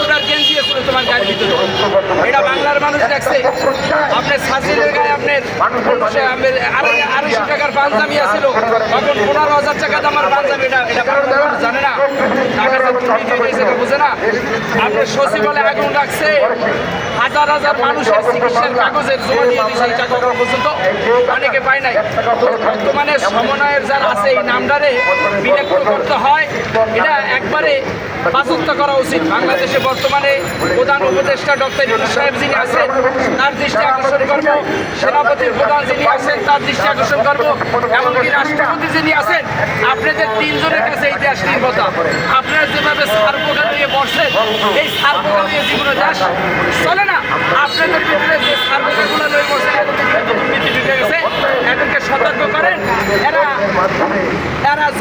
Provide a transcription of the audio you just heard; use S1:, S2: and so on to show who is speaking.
S1: টাকার গেঞ্জি ছিল তোমার গায়ের ভিতরে? এটা বাংলার মানুষ দেখছে। আপনার আড়াইশো টাকার পাঞ্জাবি আছিল। তখন পনেরো হাজার টাকা দামার পাঞ্জাবি এটা এটা আগুন রাখছে হাজার হাজার মানুষের চিকিৎসার কাগজের দিয়েছে এই টাকা পর্যন্ত। অনেকে পায় নাই। বর্তমানে সমন্বয়ের যারা আছে, এই করতে হয়। এটা একবারে বাসত্ব করা উচিত। বাংলাদেশে বর্তমানে প্রধান উপদেষ্টা ডক্টর ইউনুস সাহেব যিনি আছেন, তার দৃষ্টি আকর্ষণ করব। সেনাপতির প্রধান যিনি আছেন, তার দৃষ্টি আকর্ষণ করব। এমনকি রাষ্ট্রপতি যিনি আছেন, আপনাদের তিনজনের দেশ নির্ভরতা আপনারা যেভাবে সার্বকা নিয়ে বসছেন, এই সার্বকা নিয়ে জীবনে দেশ চলে না। আপনাদের ভিতরে যে সার্বকাগুলো নিয়ে বসছেন এদের কিন্তু দুর্নীতি গেছে। এদেরকে সতর্ক করেন। এরা